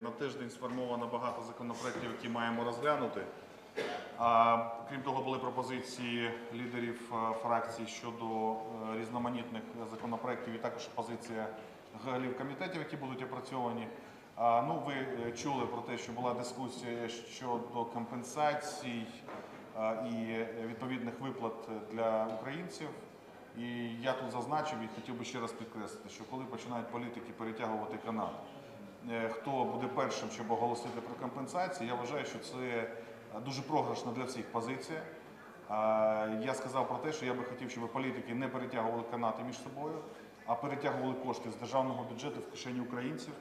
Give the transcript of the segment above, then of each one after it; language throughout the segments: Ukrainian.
На тиждень сформовано багато законопроєктів, які маємо розглянути. Крім того, були пропозиції лідерів е, фракцій щодо е, різноманітних законопроєктів і також позиція голів комітетів, які будуть опрацьовані. А, ну, ви е, чули про те, що була дискусія щодо компенсацій і відповідних виплат для українців. І я тут зазначив і хотів би ще раз підкреслити, що коли починають політики перетягувати канат, е, хто буде першим, щоб оголосити про компенсації, я вважаю, що це е, дуже програшна для всіх позиція. Я сказав про те, що я би хотів, щоб політики не перетягували канати між собою, а перетягували кошти з державного бюджету в кишені українців.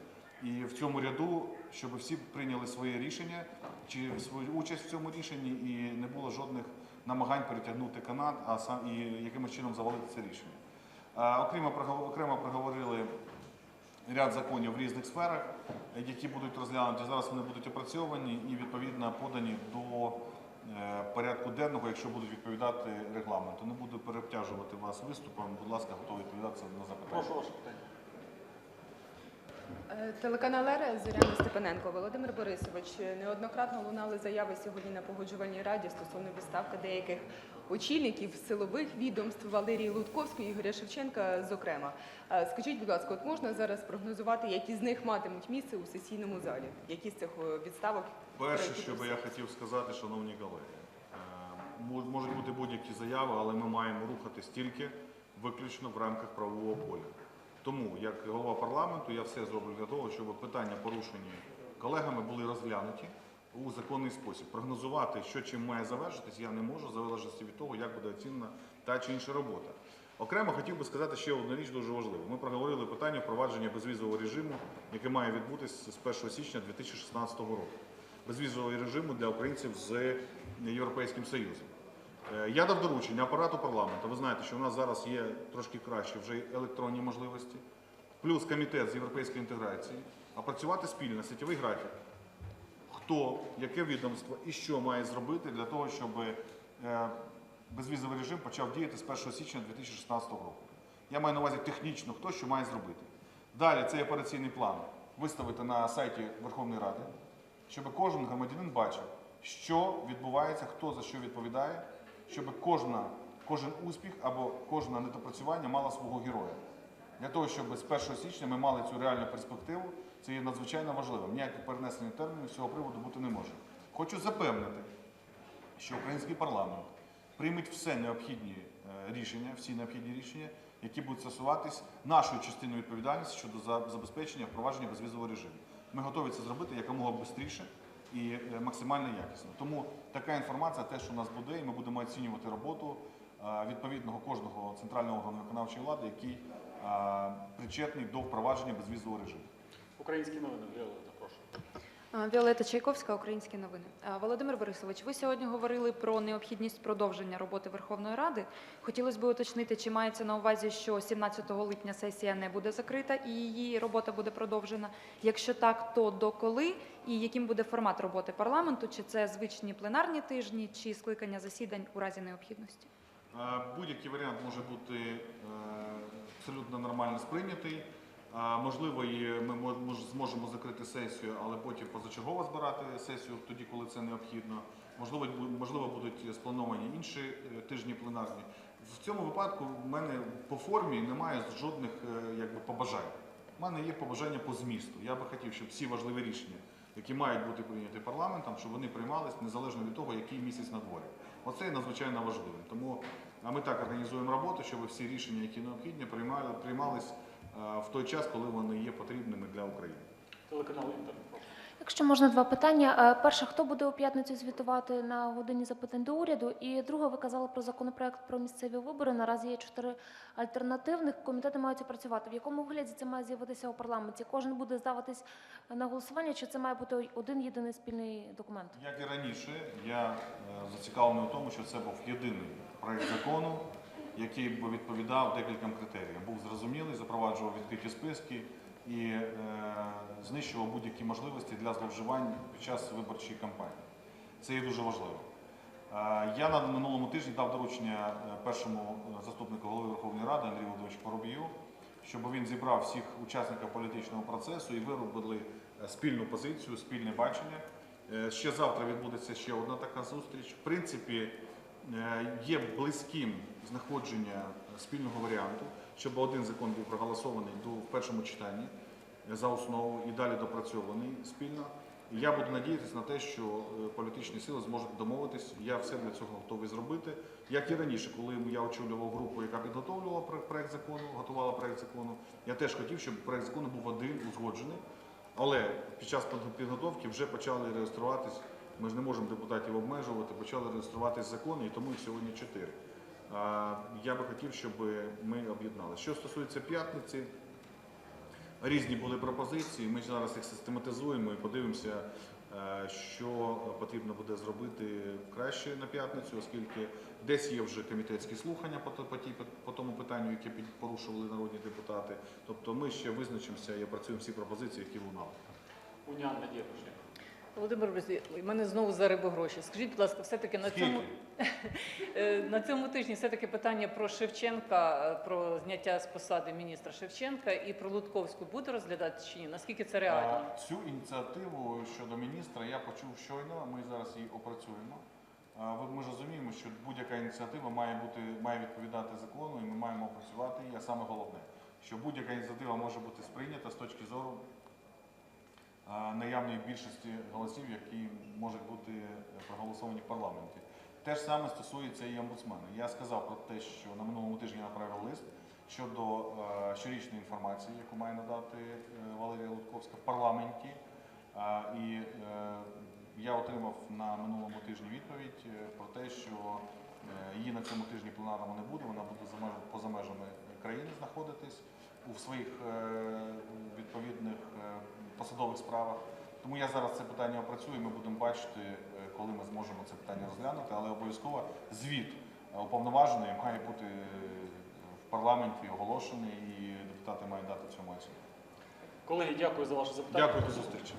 І в цьому ряду, щоб всі прийняли своє рішення чи свою участь в цьому рішенні, і не було жодних намагань перетягнути канат, а сам і якимось чином завалити це рішення. Прогово- окремо проговорили ряд законів в різних сферах, які будуть розглянуті. Зараз вони будуть опрацьовані і відповідно подані до е, порядку денного, якщо будуть відповідати регламенту. Не буду переобтяжувати вас виступом. Будь ласка, готовий відповідати на запитання. Прошу ваше питання. Е, Телеканал «Ера», Зоряна Степаненко, Володимир Борисович. Неоднократно лунали заяви сьогодні на погоджувальній раді стосовно відставки деяких очільників силових відомств Валерії Лутковської, Ігоря Шевченка, зокрема. Скажіть, будь ласка, от можна зараз прогнозувати, які з них матимуть місце у сесійному залі? Які з цих відставок? Перше, що би я хотів сказати, шановні колеги, е, можуть бути будь-які заяви, але ми маємо рухатись тільки виключно в рамках правового поля. Тому, як голова парламенту, я все зроблю для того, щоб питання, порушені колегами, були розглянуті у законний спосіб. Прогнозувати, що чим має завершитись, я не можу, в залежності від того, як буде оцінена та чи інша робота. Окремо хотів би сказати ще одну річ дуже важливу. Ми проговорили питання впровадження безвізового режиму, яке має відбутися з 1 січня 2016 року. Безвізового режиму для українців з Європейським Союзом. Е, Я дав доручення апарату парламенту. Ви знаєте, що у нас зараз є трошки краще вже електронні можливості, плюс комітет з європейської інтеграції, а працювати спільно, сетєвий графік. Хто, яке відомство і що має зробити для того, щоб е, безвізовий режим почав діяти з 1 січня 2016 року. Я маю на увазі технічно, хто що має зробити. Далі цей операційний план виставити на сайті Верховної Ради, щоб кожен громадянин бачив, що відбувається, хто за що відповідає, щоб кожна, кожен успіх або кожне недопрацювання мало свого героя. Для того, щоб з 1 січня ми мали цю реальну перспективу, це є надзвичайно важливим. Ніяких перенесення термінів з цього приводу бути не може. Хочу запевнити, що український парламент прийме все необхідні е, рішення, всі необхідні рішення, які будуть стосуватись нашої частини відповідальності щодо забезпечення впровадження безвізового режиму. Ми готові це зробити якомога швидше і е, максимально якісно. Тому така інформація теж у нас буде, і ми будемо оцінювати роботу е, відповідного кожного центрального органу виконавчої влади, який причетний до впровадження безвізового режиму. Українські новини, Віолетта, прошу. Віолета Чайковська, Українські новини. Володимир Борисович, ви сьогодні говорили про необхідність продовження роботи Верховної Ради. Хотілося б уточнити, чи мається на увазі, що 17 липня сесія не буде закрита і її робота буде продовжена. Якщо так, то до коли і яким буде формат роботи парламенту? Чи це звичні пленарні тижні, чи скликання засідань у разі необхідності? Будь-який варіант може бути е, абсолютно нормально сприйнятий. Можливо, і ми мо- зможемо закрити сесію, але потім позачергово збирати сесію тоді, коли це необхідно. Можливо, можливо будуть сплановані інші е, тижні пленарні. В цьому випадку в мене по формі немає жодних е, якби, побажань. У мене є побажання по змісту. Я би хотів, щоб всі важливі рішення, які мають бути прийняті парламентом, щоб вони приймались незалежно від того, який місяць на дворі. Оце надзвичайно важливим. Тому а ми так організуємо роботу, щоб всі рішення, які необхідні, приймали, приймались в той час, коли вони є потрібними для України. Телеканал Інтер. Якщо можна два питання. Е, Перше, хто буде у п'ятницю звітувати на годині запитань до уряду? І друге, ви казали про законопроект про місцеві вибори. Наразі є чотири альтернативних. Комітети мають працювати. В якому вигляді це має з'явитися у парламенті? Кожен буде здаватись на голосування, чи це має бути один єдиний спільний документ? Як і раніше, я е, зацікавлений у тому, що це був єдиний проект закону, який би відповідав декільком критеріям. Був зрозумілий, запроваджував відкриті списки і е, знищував будь-які можливості для зловживань під час виборчої кампанії. Це є дуже важливо. Е, Я на минулому тижні дав доручення е, першому е, заступнику голови Верховної Ради Андрію Володимировичу Поробію, щоб він зібрав всіх учасників політичного процесу і виробили спільну позицію, спільне бачення. Ще завтра відбудеться ще одна така зустріч. В принципі, є близьким знаходження спільного варіанту, щоб один закон був проголосований до- в першому читанні е, за основу і далі допрацьований спільно. Я буду надіятися на те, що е, політичні сили зможуть домовитись. Я все для цього готовий зробити. Як і раніше, коли я очолював групу, яка підготовлювала пр- проект закону, готувала проект закону, я теж хотів, щоб проект закону був один узгоджений. Але під час підго- підготовки вже почали реєструватись. Ми ж не можемо депутатів обмежувати, почали реєструватись закони, і тому їх сьогодні чотири. Я би хотів, щоб ми об'єднали. Що стосується п'ятниці, різні були пропозиції. Ми зараз їх систематизуємо і подивимося, е, що потрібно буде зробити краще на п'ятницю, оскільки десь є вже комітетські слухання по, тому питанню, яке порушували народні депутати. Тобто ми ще визначимося і опрацюємо всі пропозиції, які лунали. Володимир Борисович, у мене знову за рибогроші. Скажіть, будь ласка, все-таки на цьому, е, на цьому тижні все-таки питання про Шевченка, е, про зняття з посади міністра Шевченка і про Лутковську буде розглядати чи ні? Наскільки це реально? А, Цю ініціативу щодо міністра я почув щойно. Ми зараз її опрацюємо. А, Ми ж розуміємо, що будь-яка ініціатива має бути має відповідати закону, і ми маємо опрацювати її. А саме головне, що будь-яка ініціатива може бути сприйнята з точки зору наявної більшості голосів, які можуть бути е, проголосовані в парламенті. Те ж саме стосується і омбудсмена. Я сказав про те, що на минулому тижні направив лист щодо е, щорічної інформації, яку має надати е, Валерія Лутковська в парламенті. І е, я отримав на минулому тижні відповідь е, про те, що е, її на цьому тижні пленарному не буде, вона буде поза межами країни знаходитись у своїх е, відповідних е, посадових справах. Тому я зараз це питання опрацюю, і ми будемо бачити, е, коли ми зможемо це питання розглянути, але обов'язково звіт уповноважений має бути в парламенті оголошений, і депутати мають дати цьому оцінку. Колеги, дякую за ваше запитання. Дякую до зустрічі.